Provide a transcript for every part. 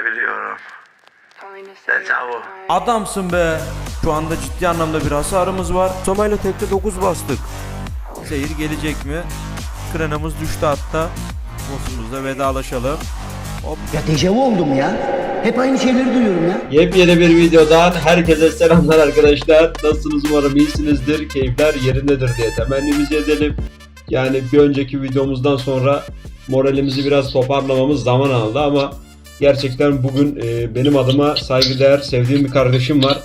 sevebiliyorum. Dejavu. Adamsın be. Şu anda ciddi anlamda bir hasarımız var. Somayla tekte 9 bastık. Zehir gelecek mi? Krenamız düştü hatta. Boss'umuzla vedalaşalım. Hop. Ya dejavu oldum ya. Hep aynı şeyleri duyuyorum ya. Yepyeni bir videodan herkese selamlar arkadaşlar. Nasılsınız umarım iyisinizdir. Keyifler yerindedir diye temennimizi edelim. Yani bir önceki videomuzdan sonra moralimizi biraz toparlamamız zaman aldı ama gerçekten bugün e, benim adıma saygıdeğer sevdiğim bir kardeşim var.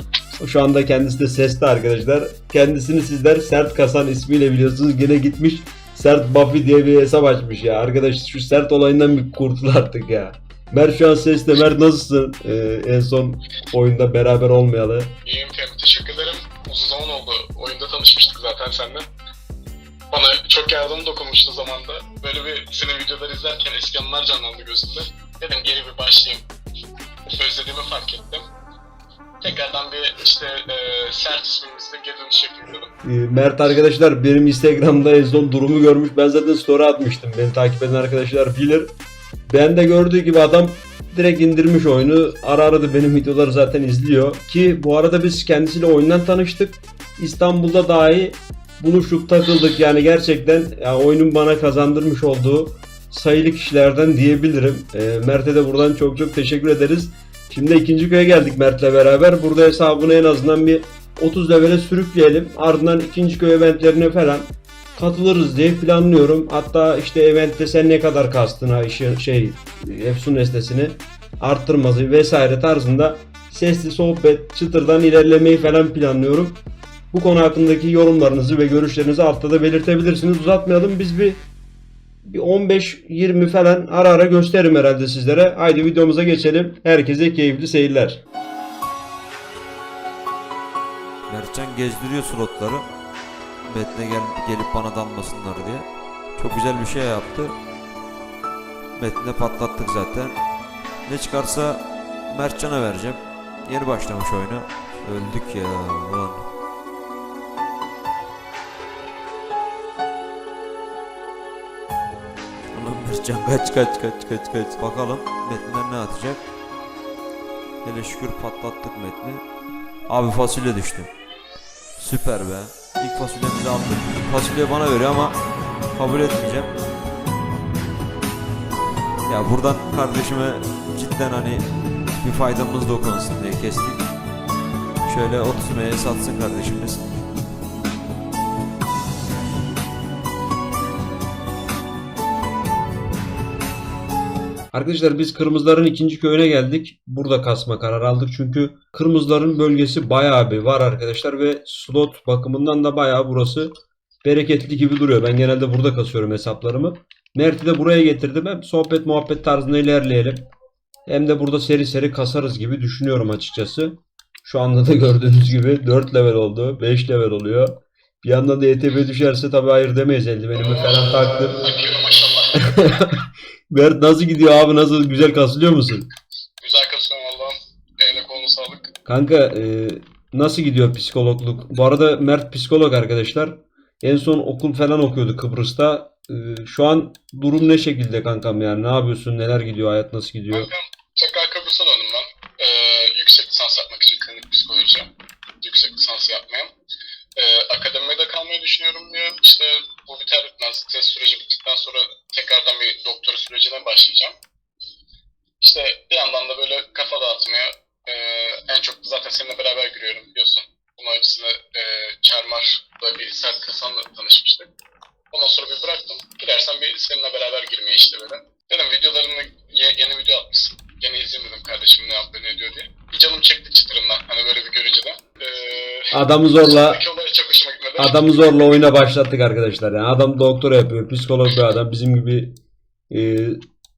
Şu anda kendisi de sesli arkadaşlar. Kendisini sizler Sert Kasan ismiyle biliyorsunuz. Gene gitmiş Sert Buffy diye bir hesap açmış ya. Arkadaş şu sert olayından bir kurtul artık ya. Mert şu an sesle. Mert nasılsın? Ee, en son oyunda beraber olmayalı. İyiyim Fehmi, teşekkür ederim. Uzun zaman oldu. Oyunda tanışmıştık zaten seninle. Bana çok yardım dokunmuştu zamanda. Böyle bir senin videoları izlerken eski anılar canlandı gözümde. Dedim geri bir başlayayım. Özlediğimi fark ettim. Tekrardan bir işte e, sert ismimizle geri dönüş yapayım. Ee, Mert arkadaşlar benim Instagram'da en son durumu görmüş. Ben zaten story atmıştım. Beni takip eden arkadaşlar bilir. Ben de gördüğü gibi adam direkt indirmiş oyunu. Ara ara da benim videoları zaten izliyor. Ki bu arada biz kendisiyle oyundan tanıştık. İstanbul'da dahi buluşup takıldık. Yani gerçekten ya oyunun bana kazandırmış olduğu sayılı kişilerden diyebilirim. Ee, Mert'e de buradan çok çok teşekkür ederiz. Şimdi ikinci köye geldik Mert'le beraber. Burada hesabını en azından bir 30 levele sürükleyelim. Ardından ikinci köy eventlerine falan katılırız diye planlıyorum. Hatta işte eventte sen ne kadar kastına işi, şey Efsun nesnesini arttırması vesaire tarzında sesli sohbet çıtırdan ilerlemeyi falan planlıyorum. Bu konu hakkındaki yorumlarınızı ve görüşlerinizi altta da belirtebilirsiniz. Uzatmayalım biz bir bir 15-20 falan ara ara gösteririm herhalde sizlere. Haydi videomuza geçelim. Herkese keyifli seyirler. Mertcan gezdiriyor slotları. Metne gel gelip bana dalmasınlar diye. Çok güzel bir şey yaptı. Metne patlattık zaten. Ne çıkarsa Mertcan'a vereceğim. Yeni başlamış oyuna. Öldük ya ulan. Mertcan kaç kaç kaç kaç kaç. Bakalım Metnler ne atacak. Hele şükür patlattık Metni. Abi fasulye düştü. Süper be. İlk fasulyemizi aldık. Fasulye bana veriyor ama kabul etmeyeceğim. Ya buradan kardeşime cidden hani bir faydamız dokunsun diye kestik. Şöyle 30 M'ye satsın kardeşimiz. Arkadaşlar biz kırmızıların ikinci köyüne geldik. Burada kasma kararı aldık çünkü kırmızıların bölgesi bayağı bir var arkadaşlar ve slot bakımından da bayağı burası bereketli gibi duruyor. Ben genelde burada kasıyorum hesaplarımı. Mert'i de buraya getirdim. Hem sohbet muhabbet tarzında ilerleyelim. Hem de burada seri seri kasarız gibi düşünüyorum açıkçası. Şu anda da gördüğünüz gibi 4 level oldu. 5 level oluyor. Bir yandan da ETB düşerse tabii hayır demeyiz eldivenimi falan taktım. Mert nasıl gidiyor abi? Nasıl güzel kasılıyor musun? Güzel kasıyorum Allah'ım. Eline koluna sağlık. Kanka e, nasıl gidiyor psikologluk? Bu arada Mert psikolog arkadaşlar. En son okul falan okuyordu Kıbrıs'ta. E, şu an durum ne şekilde kankam yani? Ne yapıyorsun? Neler gidiyor? Hayat nasıl gidiyor? Kankam tekrar Kıbrıs'a döndüm ben. Ee, yüksek lisans yapmak için klinik psikoloji. Yüksek lisans yapmaya. Ee, akademide kalmayı düşünüyorum diyor. İşte bu biter bitmez test süreci bittikten sonra tekrardan bir doktora sürecine başlayacağım. İşte bir yandan da böyle kafa dağıtmaya e, en çok zaten seninle beraber giriyorum biliyorsun. Bunun öncesinde e, Çarmar'da bir sert kasanla tanışmıştık. Ondan sonra bir bıraktım. Girersem bir seninle beraber girmeye işte böyle. Dedim videolarını ye- yeni video atmışsın. Yeni izleyeyim dedim kardeşim ne yapıyor ne diyor diye. Bir canım çekti çıtırından hani böyle bir görünce de. Ee, Adamı zorla çok hoşuma. Adamı zorla oyuna başlattık arkadaşlar. Yani adam doktora yapıyor. Psikolog bir adam. Bizim gibi e,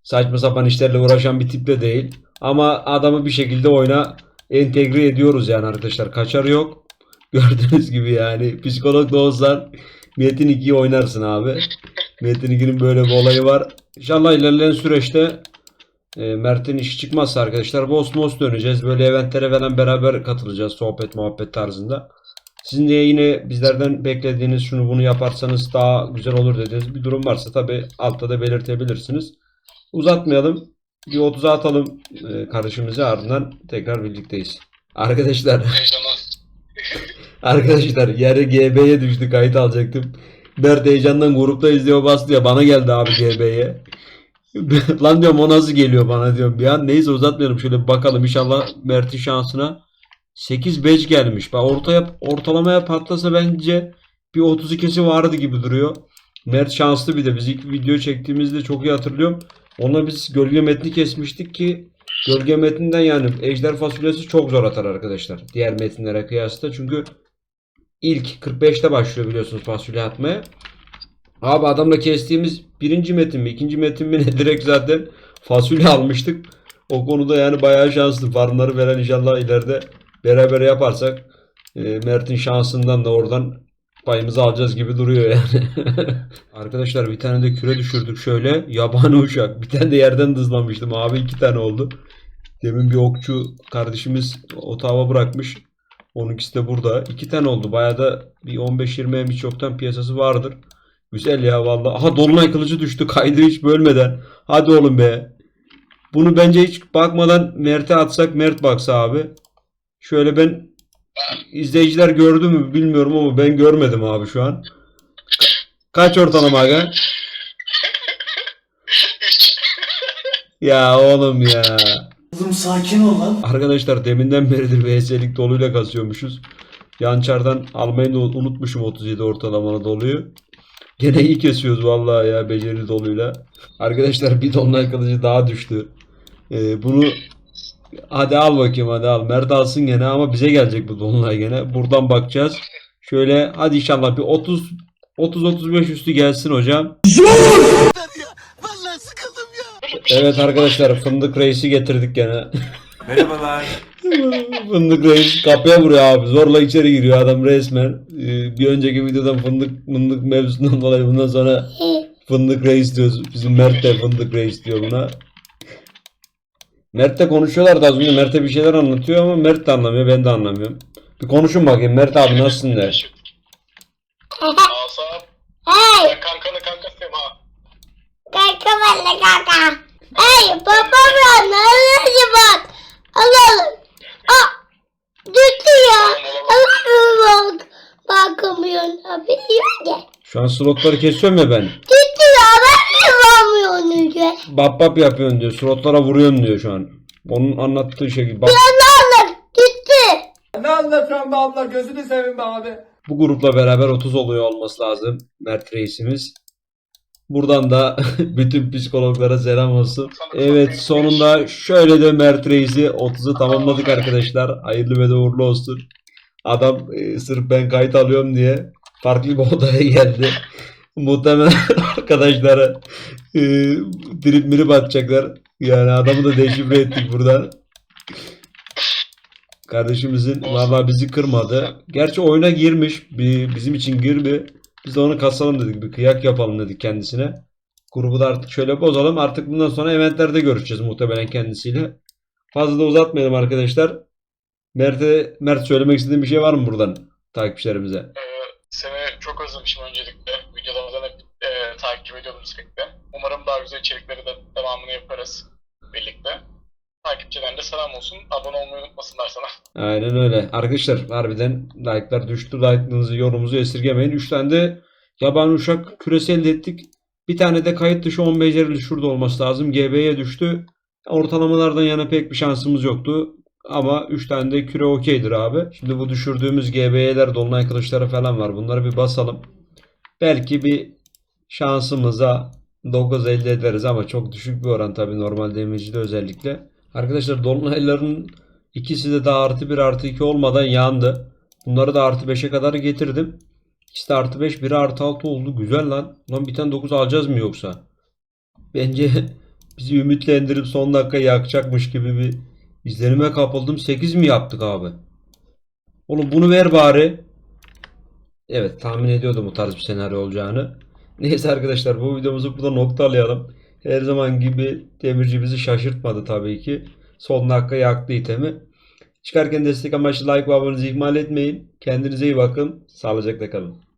saçma sapan işlerle uğraşan bir tip de değil. Ama adamı bir şekilde oyuna entegre ediyoruz yani arkadaşlar. Kaçarı yok. Gördüğünüz gibi yani psikolog da olsan Metin 2'yi oynarsın abi. Metin 2'nin böyle bir olayı var. İnşallah ilerleyen süreçte e, Mert'in işi çıkmazsa arkadaşlar boss boss döneceğiz. Böyle eventlere falan beraber katılacağız. Sohbet muhabbet tarzında. Sizin de yine bizlerden beklediğiniz şunu bunu yaparsanız daha güzel olur dediğiniz bir durum varsa tabi altta da belirtebilirsiniz. Uzatmayalım. Bir 30'a atalım e, kardeşimizi ardından tekrar birlikteyiz. Arkadaşlar Arkadaşlar yarı GB'ye düştü kayıt alacaktım. Mert heyecandan grupta izliyor bastı ya bana geldi abi GB'ye. Lan diyorum o nasıl geliyor bana diyorum bir an. Neyse uzatmayalım şöyle bakalım inşallah Mert'in şansına. 8 5 gelmiş. Bak ortaya ortalamaya patlasa bence bir 32'si vardı gibi duruyor. Mert şanslı bir de biz ilk video çektiğimizde çok iyi hatırlıyorum. Ona biz gölge metni kesmiştik ki gölge metninden yani ejder fasulyesi çok zor atar arkadaşlar. Diğer metinlere kıyasla çünkü ilk 45'te başlıyor biliyorsunuz fasulye atmaya. Abi adamla kestiğimiz birinci metin mi ikinci metin mi ne direkt zaten fasulye almıştık. O konuda yani bayağı şanslı. Farmları veren inşallah ileride beraber yaparsak e, Mert'in şansından da oradan payımızı alacağız gibi duruyor yani. Arkadaşlar bir tane de küre düşürdük şöyle. Yabani uçak. Bir tane de yerden dızlamıştım. Abi iki tane oldu. Demin bir okçu kardeşimiz otava bırakmış. Onunkisi de burada. İki tane oldu. Bayağı da bir 15-20 em hiç yoktan piyasası vardır. Güzel ya vallahi. Aha Dolunay kılıcı düştü. Kaydı hiç bölmeden. Hadi oğlum be. Bunu bence hiç bakmadan Mert'e atsak Mert baksa abi. Şöyle ben izleyiciler gördü mü bilmiyorum ama ben görmedim abi şu an. Kaç ortalama aga? 3. Ya oğlum ya. Oğlum sakin ol lan. Arkadaşlar deminden beridir VS'lik doluyla kasıyormuşuz. Yançardan almayı da unutmuşum 37 ortalamalı doluyu. Gene iyi kesiyoruz vallahi ya beceri doluyla. Arkadaşlar bir dolunay kılıcı daha düştü. Ee, bunu hadi al bakayım hadi al. Mert alsın gene ama bize gelecek bu dolunay gene. Buradan bakacağız. Şöyle hadi inşallah bir 30 30-35 üstü gelsin hocam. Vallahi sıkıldım ya. Evet arkadaşlar fındık reisi getirdik gene. Merhabalar. Fındık reis kapıya vuruyor abi. Zorla içeri giriyor adam resmen. Ee, bir önceki videodan fındık fındık mevzusundan dolayı bundan sonra fındık reis diyoruz. Bizim Mert de fındık reis diyor buna. Mert de konuşuyorlar da az önce Mert'e bir şeyler anlatıyor ama Mert de anlamıyor ben de anlamıyorum. Bir konuşun bakayım Mert abi nasılsın de. Asap. Hey, kankanı kankasıyım ha. kanka benimle kanka. Hey, babam ya, nerede bak? Alalım. Aa, düştü ya. Alalım bak. Bakamıyorum. Abi yerde. Şu an slotları kesiyorum ya ben. Düştü ya, ben de bakamıyorum diye. Bap bap yapıyorsun diyor. Slotlara vuruyorsun diyor şu an. Onun anlattığı şekilde. Bak, Anlar, düştü. Ne anlatıyorsun be abla gözünü seveyim be abi. Bu grupla beraber 30 oluyor olması lazım Mert reisimiz. Buradan da bütün psikologlara selam olsun. Evet sonunda şöyle de Mert reisi 30'u tamamladık arkadaşlar. Hayırlı ve de uğurlu olsun. Adam e, sırf ben kayıt alıyorum diye farklı bir odaya geldi. Muhtemelen arkadaşlara e, drip mirip atacaklar. Yani adamı da deşifre ettik buradan. Kardeşimizin vallahi bizi kırmadı. Gerçi oyuna girmiş. Bir, bizim için girdi. Biz de onu kasalım dedik. Bir kıyak yapalım dedik kendisine. Grubu da artık şöyle bozalım. Artık bundan sonra eventlerde görüşeceğiz muhtemelen kendisiyle. Fazla da uzatmayalım arkadaşlar. Mert'e Mert söylemek istediğin bir şey var mı buradan takipçilerimize? Ee, seni çok özlemişim öncelikle. Videolardan hep e, takip ediyordum sürekli. Umarım daha güzel içerikleri de devamını yaparız birlikte. Takipçilerine selam olsun. Abone olmayı unutmasınlar sana. Aynen öyle. Arkadaşlar harbiden like'lar düştü. Like'ınızı, yorumunuzu esirgemeyin. 3 tane de yaban uşak küresi elde ettik. Bir tane de kayıt dışı 10 becerili şurada olması lazım. GB'ye düştü. Ortalamalardan yana pek bir şansımız yoktu. Ama 3 tane de küre okeydir abi. Şimdi bu düşürdüğümüz GB'ler, dolunay kılıçları falan var. Bunları bir basalım. Belki bir şansımıza 9 elde ederiz ama çok düşük bir oran tabii normal demircide özellikle. Arkadaşlar dolunayların ikisi de daha artı 1 artı 2 olmadan yandı. Bunları da artı 5'e kadar getirdim. İkisi de artı 5 biri artı 6 oldu. Güzel lan. Lan bir tane 9 alacağız mı yoksa? Bence bizi ümitlendirip son dakika yakacakmış gibi bir izlenime kapıldım. 8 mi yaptık abi? Oğlum bunu ver bari. Evet tahmin ediyordum bu tarz bir senaryo olacağını. Neyse arkadaşlar bu videomuzu burada noktalayalım. Her zaman gibi demirci bizi şaşırtmadı tabii ki. Son dakika yaktı itemi. Çıkarken destek amaçlı like ve abonenizi ihmal etmeyin. Kendinize iyi bakın. Sağlıcakla kalın.